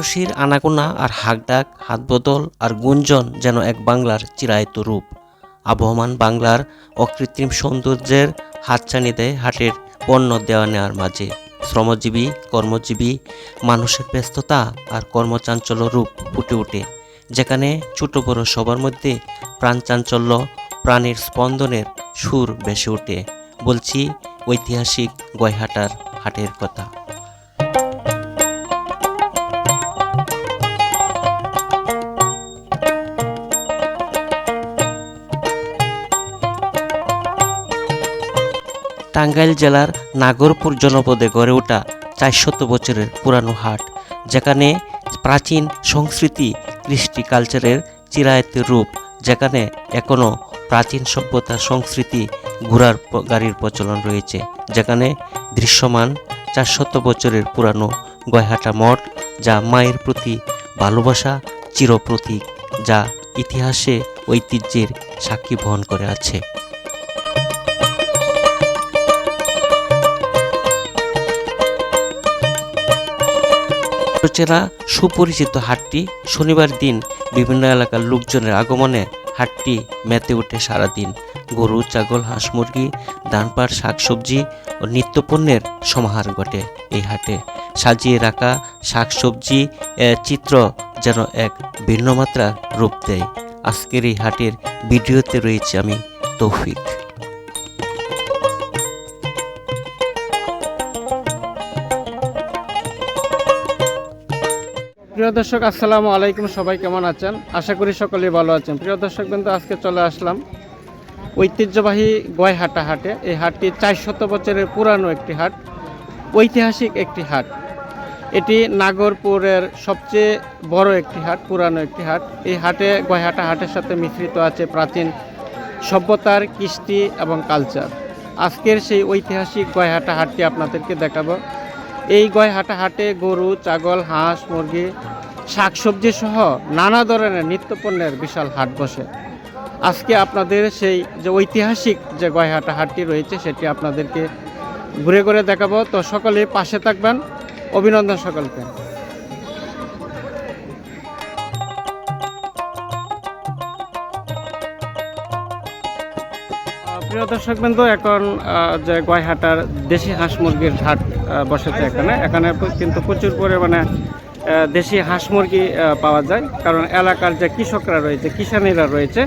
মানুষের আনাগোনা আর হাকডাক হাত বদল আর গুঞ্জন যেন এক বাংলার চিরায়ত রূপ। আবহমান বাংলার অকৃত্রিম সৌন্দর্যের হাতছানি দেয় হাটের পণ্য দেওয়া নেওয়ার মাঝে। শ্রমজীবী, কর্মজীবী, মানুষের ব্যস্ততা আর কর্মচাঞ্চল্য রূপ ফুটে ওঠে, যেখানে ছোট বড় সবার মধ্যে প্রাণচাঞ্চল্য, প্রাণের স্পন্দনের সুর ভেসে ওঠে, বলছি ঐতিহাসিক গয়হাটার হাটের কথা। টাঙ্গাইল জেলার নাগরপুর জনপদে গড়ে ওঠা চারশত বছরের পুরানো হাট, যেখানে প্রাচীন সংস্কৃতি, কৃষ্টি কালচারের চিরায়ত রূপ, যেখানে এখনও প্রাচীন সভ্যতা সংস্কৃতি ঘোড়ার গাড়ির প্রচলন রয়েছে, যেখানে দৃশ্যমান চারশত বছরের পুরানো গয়হাটা মঠ, যা মায়ের প্রতি ভালোবাসা, চিরপ্রতীক, যা ইতিহাসে ঐতিহ্যের সাক্ষী বহন করে আছে। চেনা সুপরিচিত হাটটি শনিবার দিন বিভিন্ন এলাকার লোকজনের আগমনে হাটটি মেতে ওঠে সারাদিন। গরু, ছাগল, হাঁস মুরগি ধানপাট শাকসবজি ও নিত্যপণ্যের সমাহার ঘটে এই হাটে। সাজিয়ে রাখা শাকসবজি চিত্র যেন এক ভিন্ন মাত্রার রূপ দেয়। আজকের এই হাটের ভিডিওতে রয়েছে আমি তৌফিক। প্রিয় দর্শক, আসসালামু আলাইকুম। সবাই কেমন আছেন? আশা করি সকলেই ভালো আছেন। প্রিয় দর্শক কিন্তু আজকে চলে আসলাম ঐতিহ্যবাহী গয়হাটা হাটে। এই হাটটি চারশত বছরের পুরানো একটি হাট, ঐতিহাসিক একটি হাট। এটি নাগরপুরের সবচেয়ে বড় একটি হাট, পুরানো একটি হাট। এই হাটে, গয়হাটা হাটের সাথে মিশ্রিত আছে প্রাচীন সভ্যতার কৃষ্টি এবং কালচার। আজকের সেই ঐতিহাসিক গয়হাটা হাটটি আপনাদেরকে দেখাবো। এই গয়হাটা হাটে গরু, ছাগল, হাঁস, মুরগি, শাকসবজি সহ নানা ধরনের নিত্যপণ্যের বিশাল হাট বসে। আজকে আপনাদের সেই যে ঐতিহাসিক যে গয়হাটা হাটটি রয়েছে, সেটি আপনাদেরকে ঘুরে ঘুরে দেখাবো। তো সকলে পাশে থাকবেন। অভিনন্দন সকলকে। দর্শক বন্ধু এখন যে গয়হাটার দেশি হাঁস মুরগির হাট বসেছে এখানে। এখানে কিন্তু প্রচুর পরিমাণে দেশি হাঁস মুরগি পাওয়া যায়। কারণ এলাকার যে কৃষকরা রয়েছে কিষানীরা রয়েছে,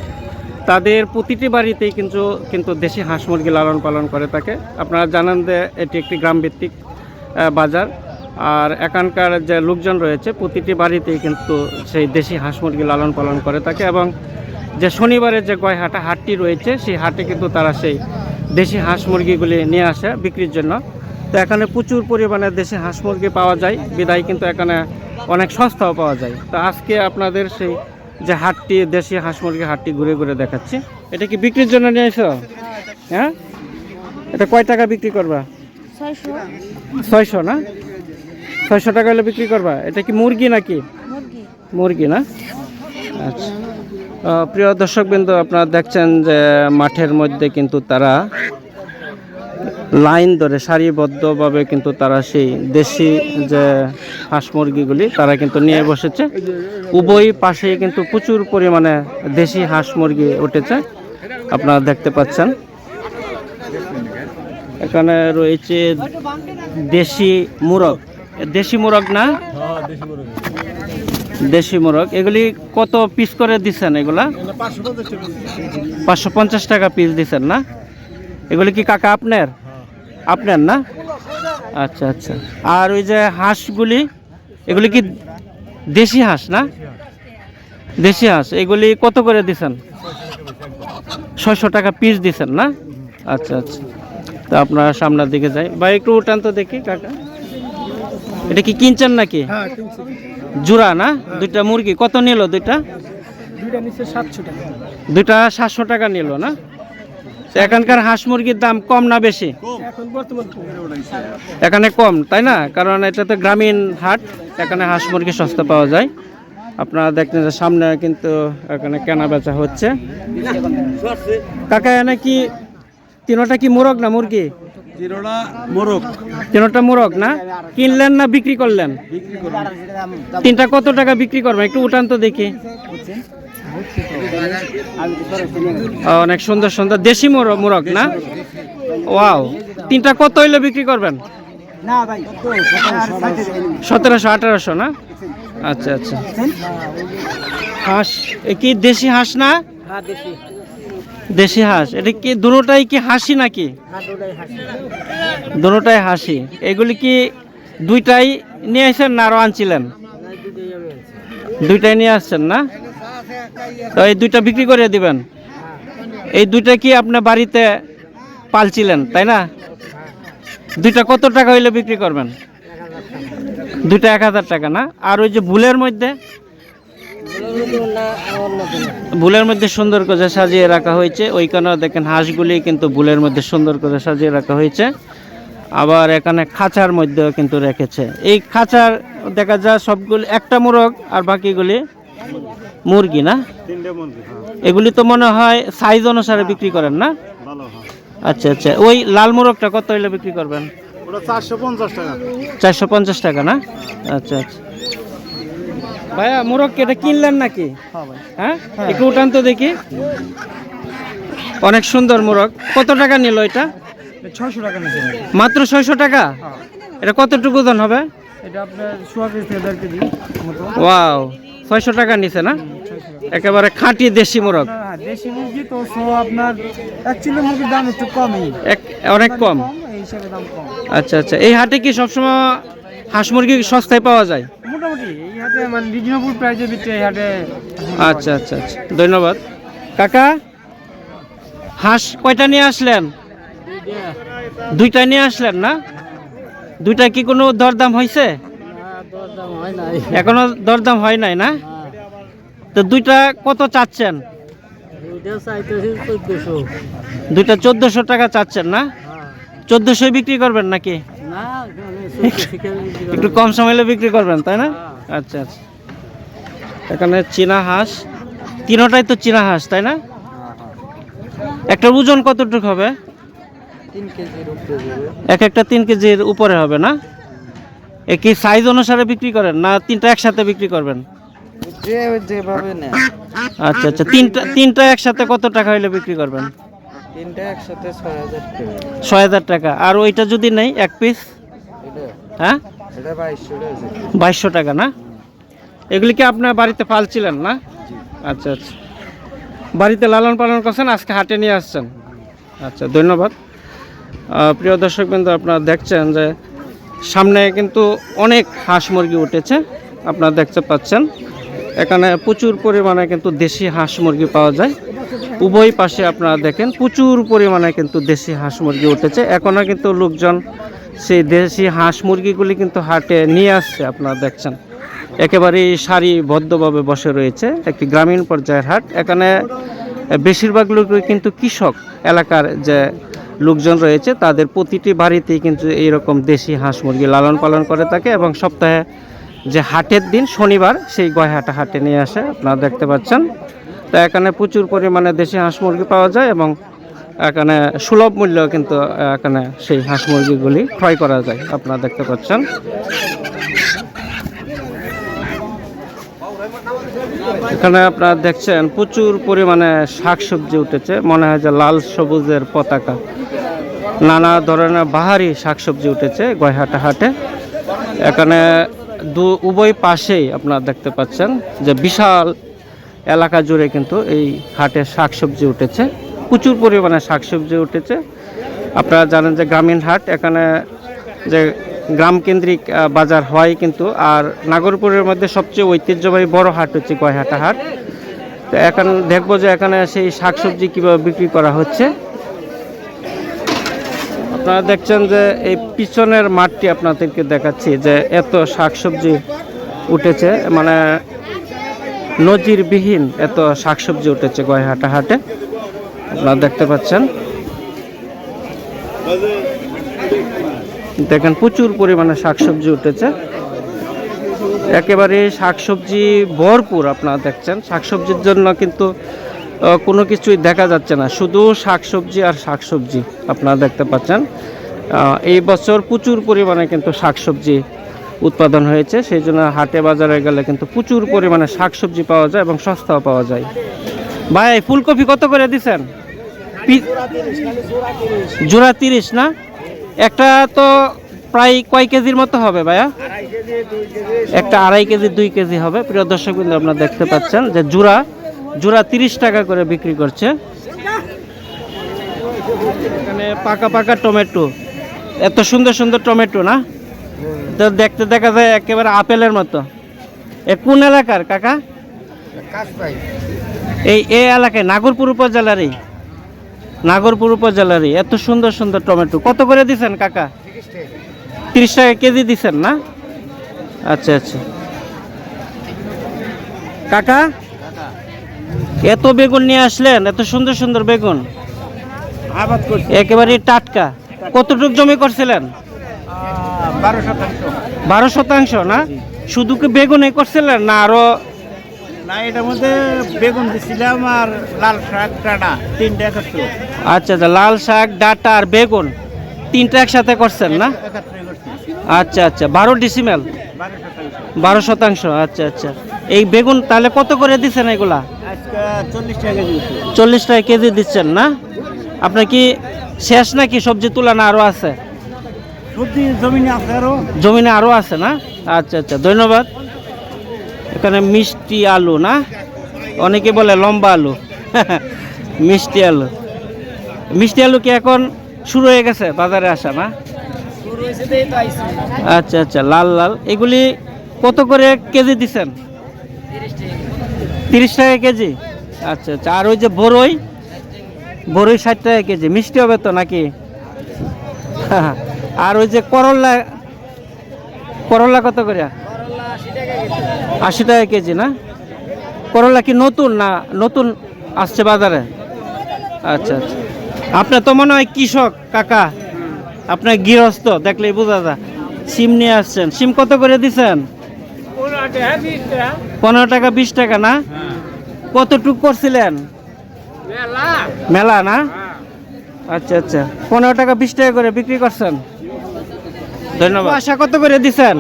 তাদের প্রতিটি বাড়িতেই কিন্তু কিন্তু দেশি হাঁস মুরগি লালন পালন করে থাকে। আপনারা জানেন যে এটি একটি গ্রামভিত্তিক বাজার। আর এখানকার যে লোকজন রয়েছে, প্রতিটি বাড়িতেই কিন্তু সেই দেশি হাঁস মুরগি লালন পালন করে থাকে এবং যে শনিবারের যে গয়হাটা হাটটি রয়েছে সেই হাটে কিন্তু তারা সেই দেশি হাঁস মুরগিগুলি নিয়ে আসে বিক্রির জন্য। তো এখানে প্রচুর পরিমাণে দেশি হাঁস মুরগি পাওয়া যায়। বিদায় কিন্তু এখানে অনেক সস্তাও পাওয়া যায়। তো আজকে আপনাদের সেই যে হাটটি দেশি হাঁস মুরগি হাটটি ঘুরে ঘুরে দেখাচ্ছি। এটা কি বিক্রির জন্য নিয়ে এসো হ্যাঁ? এটা কয় টাকা বিক্রি করবা? ছয়শো। না? ছয়শো টাকা হলে বিক্রি করবা? এটা কি মুরগি নাকি? মুরগি না? আচ্ছা। প্রিয় দর্শকবৃন্দ, আপনারা দেখছেন যে মাঠের মধ্যে কিন্তু তারা লাইন ধরে সারিবদ্ধভাবে কিন্তু তারা সেই দেশি যে হাঁস মুরগিগুলি তারা কিন্তু নিয়ে বসেছে। উভয় পাশে কিন্তু প্রচুর পরিমাণে দেশি হাঁস মুরগি উঠেছে। আপনারা দেখতে পাচ্ছেন। এখানে রয়েছে দেশি মুরগ। দেশি মুরগ না? দেশি মোরগ। এগুলি কত পিস করে দিচ্ছেন এগুলা? পাঁচশো পঞ্চাশ টাকা পিস দিচ্ছেন না? এগুলি কি কাকা আপনার? আপনার না? আচ্ছা আচ্ছা। আর ওই যে হাঁসগুলি, এগুলি কি দেশি হাঁস না? দেশি হাঁস। এগুলি কত করে দিচ্ছেন ছয়শো টাকা পিস দিচ্ছেন না? আচ্ছা আচ্ছা। তো আপনারা সামনের দিকে যাই। বা একটু উঠান তো দেখি, কাকা। এটা কি কিনছেন নাকি? জোড়া না? দুইটা মুরগি। কত নিল দুইটা? দুইটা নিচে সাতশো টাকা। দুইটা সাতশো টাকা নিল না? এখানকার হাঁস মুরগির দাম কম না বেশি? এখন বর্তমান এখানে কম তাই না? কারণ এটা তো গ্রামীণ হাট এখানে হাঁস মুরগি সস্তা পাওয়া যায়। আপনারা দেখছেন যে সামনে কিন্তু এখানে কেনা বেচা হচ্ছে। কাকা এনে কি তিনোটা কি মোরগ না মুরগি? জিরোটা মোরগ। না? কিনলেন না বিক্রি করলেন? বিক্রি তিনটা কত টাকা বিক্রি করবেন একটু উঠান তো দেখি। ও, অনেক সুন্দর সুন্দর। দেশি মোরগ মোরগ না? ওয়াও। তিনটা কত হইলে বিক্রি করবেন? সতেরোশো আঠারোশো না? আচ্ছা আচ্ছা। হাঁস কি দেশি হাঁস না? দেশি হাঁস। এটা কি দুটোটাই কি হাসি নাকি? দুটোটাই হাসি। এগুলি কি দুইটাই নিয়ে আসেন না আরও আনছিলেন? দুইটাই নিয়ে আসছেন না? তো এই দুইটা বিক্রি করে দিবেন? এই দুইটা কি আপনি বাড়িতে পালছিলেন, তাই না? দুইটা কত টাকা হইলে বিক্রি করবেন? দুইটা এক হাজার টাকা না? আর ওই যে ভুলের মধ্যে বুলের মধ্যে সুন্দর করে সাজিয়ে রাখা হয়েছে। ওইখানে দেখেন হাঁসগুলি কিন্তু বুলের মধ্যে সুন্দর করে সাজিয়ে রাখা হয়েছে। আবার এখানে খাঁচার মধ্যেও কিন্তু রেখেছে। এই খাঁচার দেখা যায় সবগুলি একটা মোরগ আর বাকিগুলি মুরগি না? হ্যাঁ। এগুলি তো মনে হয় সাইজ অনুসারে বিক্রি করেন না? হ্যাঁ। আচ্ছা আচ্ছা। ওই লাল মোরগটা কত হইলে বিক্রি করবেন? চারশো পঞ্চাশ টাকা। চারশো পঞ্চাশ টাকা না? আচ্ছা আচ্ছা। ভাইয়া মোরগ এটা কিনলেন নাকি? হ্যাঁ একটু উঠান তো দেখি। অনেক সুন্দর মোরগ। কত টাকা নিল এটা? ছয়শো টাকা মাত্র ছয়শো টাকা? এটা কতটুকু ওজন হবে? এটা আপনার ওয়াও ছয়শো টাকা নিছে না? একেবারে খাঁটি দেশি মোরগ। হ্যাঁ দেশি মুরগি তো সো আপনার অ্যাকচুয়ালি মুরগির দাম একটু কমই। এক অনেক কম। আচ্ছা আচ্ছা। এই হাটে কি সবসময় হাঁস মুরগি সস্তায় পাওয়া যায়? মোটামুটি হাটে মানে রিজনেবল প্রাইসে বিক্রি এই হাটে আচ্ছা আচ্ছা আচ্ছা। ধন্যবাদ। কাকা হাঁস কয়টা নিয়ে আসলেন? দুইটা নিয়ে আসলেন না? দুইটা কি কোনো দরদাম হয়েছে? এখনও দরদাম হয় নাই না? তো দুইটা কত চাচ্ছেন? দুইটা চোদ্দশো টাকা চাচ্ছেন না? চোদ্দশো বিক্রি করবেন নাকি? একটু কম সময়ে বিক্রি করবেন তাই না? আচ্ছা আচ্ছা। এখানে চীনা হাঁস। তিনোটাই তো চীনা হাঁস তাই না? একটা ওজন কতটুকু হবে? এক একটা তিন কেজির উপরে হবে না? কি সাইজ অনুসারে বিক্রি করেন না তিনটা একসাথে বিক্রি করবেন? যেভাবে আচ্ছা আচ্ছা। তিনটা তিনটা একসাথে কত টাকা হইলে বিক্রি করবেন? তিনটা একসাথে ছয় হাজার টাকা। আর ওইটা যদি নেই এক পিস হ্যাঁ? বাইশশো টাকা না? এগুলি কি আপনার বাড়িতে পালছিলেন না? আচ্ছা আচ্ছা। বাড়িতে লালন পালন করছেন আজকে হাটে নিয়ে আসছেন। আচ্ছা ধন্যবাদ। প্রিয় দর্শক বিন্দু আপনারা দেখছেন যে সামনে কিন্তু অনেক হাঁস মুরগি উঠেছে আপনারা দেখতে পাচ্ছেন। এখানে প্রচুর পরিমাণে কিন্তু দেশি হাঁস মুরগি পাওয়া যায়। উভয় পাশে আপনারা দেখেন প্রচুর পরিমাণে কিন্তু দেশি হাঁস মুরগি উঠেছে। এখনও কিন্তু লোকজন সেই দেশি হাঁস মুরগিগুলি কিন্তু হাটে নিয়ে আসছে আপনারা দেখছেন। একেবারেই সারিবদ্ধভাবে বসে রয়েছে একটি গ্রামীণ পর্যায়ের হাট। এখানে বেশিরভাগ লোকই কিন্তু কৃষক এলাকার যে লোকজন রয়েছে, তাদের প্রতিটি বাড়িতেই কিন্তু এইরকম দেশি হাঁস মুরগি লালন পালন করে থাকে এবং সপ্তাহে যে হাটের দিন শনিবার সেই গয়হাটা হাটে নিয়ে আসে, আপনারা দেখতে পাচ্ছেন। তো এখানে প্রচুর পরিমাণে দেশি হাঁস মুরগি পাওয়া যায় এবং এখানে সুলভ মূল্য কিন্তু এখানে সেই হাঁস মুরগিগুলি ক্রয় করা যায়। আপনারা দেখতে পাচ্ছেন। এখানে আপনারা দেখছেন, প্রচুর পরিমাণে শাকসবজি উঠেছে। মনে হয় যে লাল সবুজের পতাকা। নানা ধরনের বাহারি শাকসবজি উঠেছে গয়হাটা হাটে। এখানে দু, উভয় পাশেই আপনারা দেখতে পাচ্ছেন যে বিশাল এলাকা জুড়ে কিন্তু এই হাটে শাকসবজি উঠেছে। প্রচুর পরিমাণে শাকসবজি উঠেছে। আপনারা জানেন যে গ্রামীণ হাট, এখানে যে গ্রামকেন্দ্রিক বাজার হয় কিন্তু, আর নাগরপুরের মধ্যে সবচেয়ে ঐতিহ্যবাহী বড় হাট হচ্ছে গয়হাটা হাট। তো এখন দেখব যে এখানে সেই শাকসবজি কীভাবে বিক্রি করা হচ্ছে। আপনারা দেখছেন যে এই পিছনের মাঠটি আপনাদেরকে দেখাচ্ছি যে এত শাকসবজি উঠেছে মানে নজিরবিহীন এত শাকসবজি উঠেছে গয়হাটা হাটে। আপনারা দেখতে পাচ্ছেন। দেখেন, প্রচুর পরিমাণে শাকসবজি উঠেছে। একেবারে শাকসবজি ভরপুর আপনারা দেখছেন। শাকসবজির জন্য কিন্তু কোনো কিছুই দেখা যাচ্ছে না। শুধু শাকসবজি আর শাকসবজি আপনারা দেখতে পাচ্ছেন। এই বছর প্রচুর পরিমাণে কিন্তু শাকসবজি উৎপাদন হয়েছে। সেই জন্য হাটে বাজারে গেলে কিন্তু প্রচুর পরিমাণে শাকসবজি পাওয়া যায় এবং সস্তাও পাওয়া যায়। ভাই, ফুলকপি কত করে দিচ্ছেন জোড়া তিরিশ, না? একটা তো প্রায় কয় কেজির মতো হবে ভাইয়া? একটা আড়াই কেজি, দুই কেজি হবে। প্রিয় দর্শক বিন্দু, আপনারা দেখতে পাচ্ছেন যে জোড়া জোড়া তিরিশ টাকা করে বিক্রি করছে। এখানে পাকা পাকা টমেটো। এত সুন্দর সুন্দর টমেটো, না? তো দেখতে দেখা যায় একেবারে আপেলের মতো। এ কোন এলাকার, কাকা? এই এলাকায় নাগরপুর উপজেলারই। নাগরপুর উপজেলারই। এত সুন্দর সুন্দর টমেটো। কত করে দিছেন, কাকা? তিরিশ টাকা কেজি দিছেন না? আচ্ছা আচ্ছা। কাকা? এত বেগুন নিয়ে আসলেন, এত সুন্দর সুন্দর বেগুন। একেবারে টাটকা। কতটুক জমি করছিলেন? বারো শতাংশ। বারো শতাংশ না? শুধু কি বেগুনে করছিলেন, না আরও না এটার মধ্যে বেগুন দিছিলাম আর লাল শাক ডাটা তিনটা একত্র। আচ্ছা আচ্ছা লাল শাক ডাটা আর বেগুন তিনটা একসাথে করছেন না? আচ্ছা আচ্ছা বারো ডিসিমেল বারো শতাংশ। আচ্ছা আচ্ছা। এই বেগুন তাহলে কত করে দিচ্ছেন এগুলা? চল্লিশ টাকা কেজি দিচ্ছেন না? আপনার কি শেষ নাকি সবজি তোলা না আরও আছে? সবজি জমিনে আছে আরও। জমিনে আরও আছে না? আচ্ছা আচ্ছা ধন্যবাদ। এখানে মিষ্টি আলু, না? অনেকে বলে লম্বা আলু। মিষ্টি আলু। মিষ্টি আলু কি এখন শুরু হয়ে গেছে, বাজারে আসা, না? আচ্ছা আচ্ছা লাল লাল। এগুলি কত করে কেজি দিচ্ছেন তিরিশ টাকা কেজি। আচ্ছা আচ্ছা। আর ওই যে বড়ই বড়ই ষাট টাকা কেজি। মিষ্টি হবে তো নাকি? আর ওই যে করল্লা করল্লা কত করে? আশি টাকা কেজি না? করলা কি নতুন না নতুন আসছে বাজারে? আচ্ছা আচ্ছা। আপনার তো মনে হয় কৃষক, কাকা। আপনার গৃহস্থ, দেখলেই বোঝা যায়। সিম নিয়ে আসছেন। সিম কত করে দিচ্ছেন পনেরো টাকা, বিশ টাকা না? কতটুক করছিলেন? মেলা না? আচ্ছা আচ্ছা। পনেরো টাকা, বিশ টাকা করে বিক্রি করছেন? ধন্যবাদ। আশা কত করে দিছেন?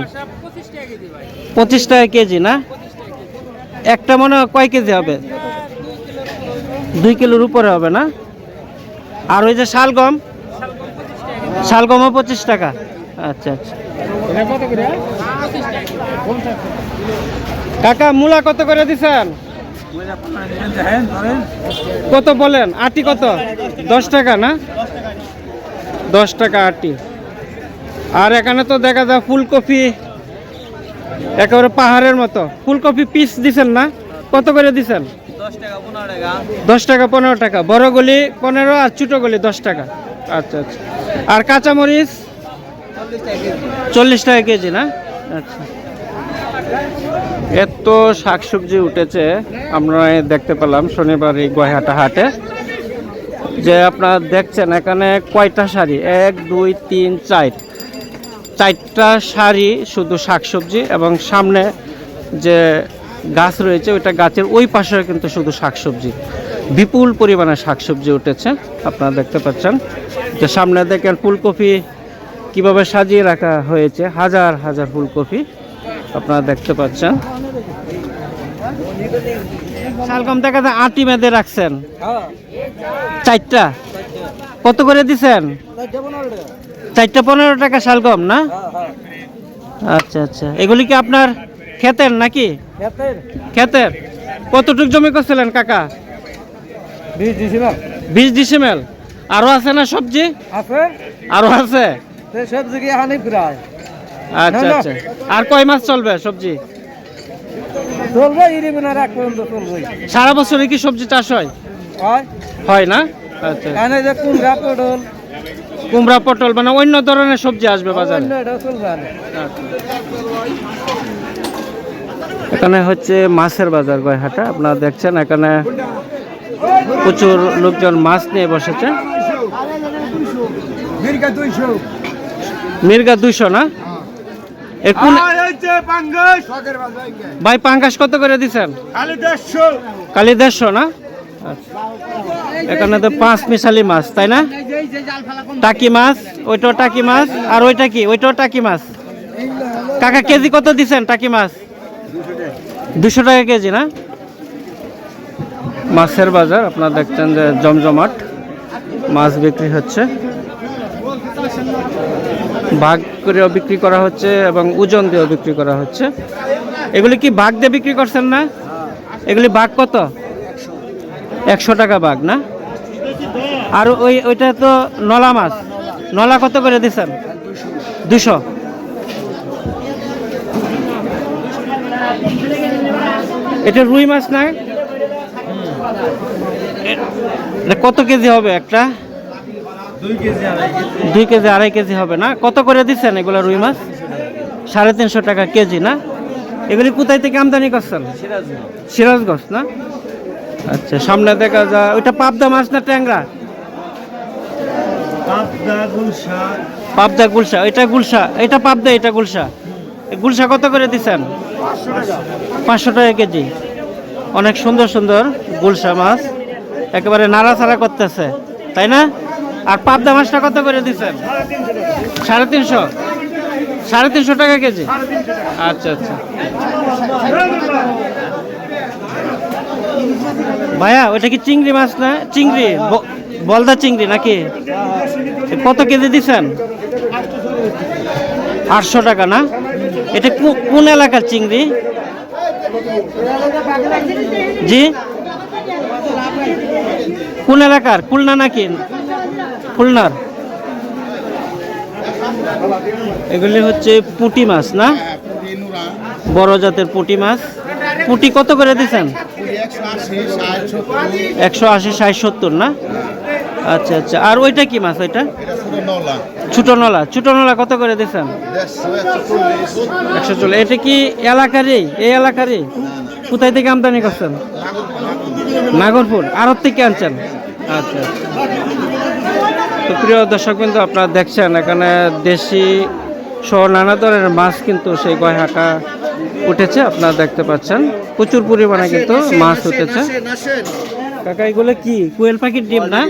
পঁচিশ টাকা কেজি, না? একটা মনে কয় কেজি হবে? দুই কিলোর উপরে হবে, না? আর ওই যে শালগম? শালগমও পঁচিশ টাকা। আচ্ছা আচ্ছা। কাকা, মূলা কত করে দিছেন? কত বলেন? আটি কত? দশ টাকা, না? দশ টাকা আটি। আর এখানে তো দেখা যায় ফুলকপি একেবারে পাহাড়ের মতো। ফুলকপি পিস দিছেন না? কত করে দিছেন? দশ টাকা পনেরো টাকা। বড় গলি পনেরো আর ছোটো গলি দশ টাকা। আচ্ছা আচ্ছা। আর কাঁচামরিচ? চল্লিশ টাকা কেজি না? আচ্ছা। এত শাকসবজি উঠেছে আমরা দেখতে পেলাম শনিবার এই গয়হাটা হাটে। যে আপনারা দেখছেন এখানে কয়টা শাড়ি? এক দুই তিন চার। চারটা শাড়ি শুধু শাকসবজি এবং সামনে যে গাছ রয়েছে ওইটা গাছের ওই পাশে কিন্তু শুধু শাকসবজি। বিপুল পরিমাণে শাকসবজি উঠেছে আপনারা দেখতে পাচ্ছেন। যে সামনে দেখেন ফুলকপি কীভাবে সাজিয়ে রাখা হয়েছে হাজার হাজার ফুলকপি আপনারা দেখতে পাচ্ছেন। শালগম দেখা যায় আটি বেঁধে রাখছেন। চারটা। কত করে দিছেন? চারটা পনেরো টাকা শালগম না? আচ্ছা আচ্ছা। এগুলি কি আপনার ক্ষেতের নাকি? ক্ষেতের। কতটুক জমি করছিলেন কাকা? বিশ ডিসিমেল। আরও আছে না সবজি? আছে। আরও আছে? সবজি কি হানি প্রায়। আচ্ছা। আচ্ছা। আর কয় মাস চলবে সবজি? সারা বছরে কি সবজি চাষ হয়? হয়। হয় না? আচ্ছা। কুমড়া পটল মানে অন্য ধরনের সবজি আসবে বাজারে? এখানে হচ্ছে মাছের বাজার গয়হাটা। আপনারা দেখছেন এখানে প্রচুর লোকজন মাছ নিয়ে বসেছে। মির্গা দুইশো। না? ভাই পাঙ্গাস কত করে দিচ্ছেন? কালি দেড়শো না? আচ্ছা। এখানে তো পাঁচ মিশালি মাছ, তাই না? টাকি মাছ, ওইটাও টাকি মাছ, আর ওইটা কি? ওইটাও টাকি মাছ। কাকা, কেজি কত দিচ্ছেন টাকি মাছ? দুশো টাকা কেজি, না? মাছের বাজার, আপনারা দেখছেন যে জমজমাট, মাছ বিক্রি হচ্ছে। ভাগ করেও বিক্রি করা হচ্ছে এবং ওজন দিয়েও বিক্রি করা হচ্ছে। এগুলি কি ভাগ দিয়ে বিক্রি করছেন না? এগুলি ভাগ কত? একশো টাকা ভাগ না? আর ওই ওইটা তো নলা মাছ। নলা কত করে দিচ্ছেন? দুশো। এটা রুই মাছ না? এটা কত কেজি হবে একটা? দুই কেজি আড়াই কেজি। হবে না? কত করে দিচ্ছেন এগুলো রুই মাছ? সাড়ে তিনশো টাকা কেজি না? এগুলি কোথায় থেকে আমদানি করছেন? সিরাজগঞ্জ না? আচ্ছা সামনে দেখা যায় ওইটা পাবদা মাছ না ট্যাংরা? পাবদা গুলশা। এটা গুলশা এটা পাবদা এটা গুলশা। গুলশা কত করে দিচ্ছেন পাঁচশো টাকা। কেজি। অনেক সুন্দর সুন্দর গুলশা মাছ। একেবারে নাড়াচাড়া করতেছে তাই না? আর পাবদা মাছটা কত করে দিচ্ছেন সাড়ে তিনশো। সাড়ে তিনশো টাকা কেজি? আচ্ছা আচ্ছা। ভাইয়া ওইটা কি চিংড়ি মাছ না? চিংড়ি বলদা চিংড়ি নাকি? কত কেজি দিচ্ছেন? আটশো টাকা না? এটা কোন এলাকার চিংড়ি? জি? কোন এলাকার? খুলনা নাকি? খুলনার। এগুলি হচ্ছে পুঁটি মাছ না? বড় জাতের পুঁটি মাছ। পুঁটি কত করে দিচ্ছেন? একশো আশি, ষাট, সত্তর না? আচ্ছা আচ্ছা। আর ওইটা কি মাছ ওইটা? ছোট নলা। ছোট নলা। কত করে দিচ্ছেন একশো চল্লিশ। এটা কি এলাকারই এই? এলাকারই কোথায় থেকে আমদানি করছেন? নাগরপুর। আড়ত থেকে আনছেন? আচ্ছা। তো প্রিয় দর্শক কিন্তু আপনারা দেখছেন এখানে দেশি সহ নানা ধরনের মাছ কিন্তু সেই গয়হাটা উঠেছে। আপনারা দেখতে পাচ্ছেন প্রচুর পরিমাণে কিন্তু মাছ উঠেছে। কাকা এগুলো কি? কোয়েল পাখির ডিম না?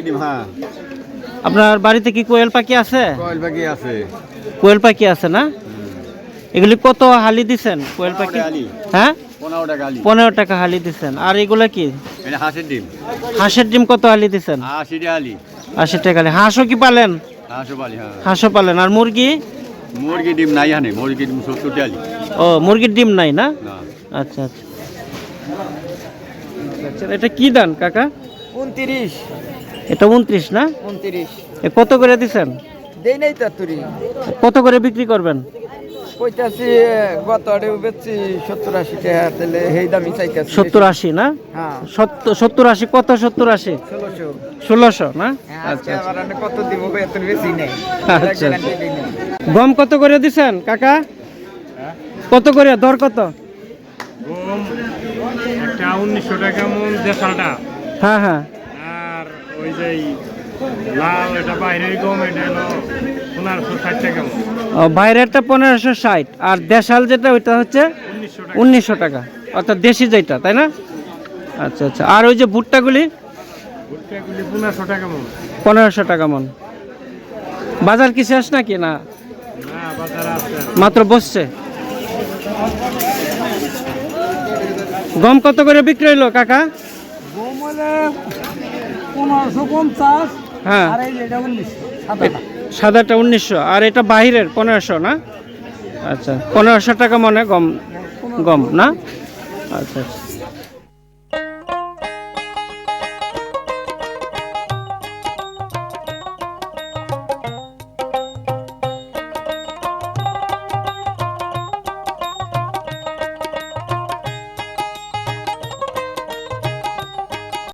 আপনার বাড়িতে কি কোয়েল পাখি আছে? কয়েল পাখি আছে। কোয়েল পাখি আছে না? এগুলি কত হালি দিছেন কোয়েল পাখি? হ্যাঁ? পনেরো টাকা হালি। দিছেন। আর এগুলা কি? এটা হাঁসের ডিম। হাঁসের ডিম কত হালি দিছেন? আশি টাকা হালি। হাঁসও কি পালেন? হাঁসও পালি হ্যাঁ। হাঁসও পালেন। আর মুরগি? মুরগি ডিম নাই হানে। মুরগি ডিম সত্তর টাকা আলি ও মুরগির ডিম নাই না? না। আচ্ছা আচ্ছা আচ্ছা, এটা কি দান কাকা? উনত্রিশ। এটা উনত্রিশ না? উনত্রিশ। এ কত করে দিচ্ছেন দেই নাই তাতুরি কত করে বিক্রি করবেন? কইতাছি গত আড়ে বেচছি সত্তর আশি টাকা তাহলে সেই দামি চাইতাছি। সত্তর আশি না? হ্যাঁ। সত্তর আশি কত সত্তর আশি? ষোলোশো। না? হ্যাঁ, আচ্ছা আচ্ছা। কত দিব এত বেশি নেই। আচ্ছা। গম কত করে দিছেন কাকা? কত করে দর কত? একটা উনিশশো টাকা মন দেশালটা। হ্যাঁ হ্যাঁ। ওই যে লাল এটা বাইরের গম এটা হলো পনেরোশো ষাট টাকা। ও, বাইরেরটা পনেরোশো ষাট আর দেশাল যেটা ওইটা হচ্ছে উনিশশো টাকা। অর্থাৎ দেশি যেটা তাই না? আচ্ছা আচ্ছা। আর ওই যে ভুট্টাগুলি? পনেরোশো টাকা মন। পনেরোশো টাকা মন। বাজার কি শেষ নাকি না? মাত্র বসছে। গম কত করে বিক্রি হইল কাকা? পনেরোশো পঞ্চাশ হ্যাঁ। আর এই যেটা উনিশশো সাদাটা। সাদাটা উনিশশো আর এটা বাহিরের পনেরোশো না? আচ্ছা পনেরোশো টাকা মনে গম গম না? আচ্ছা আচ্ছা।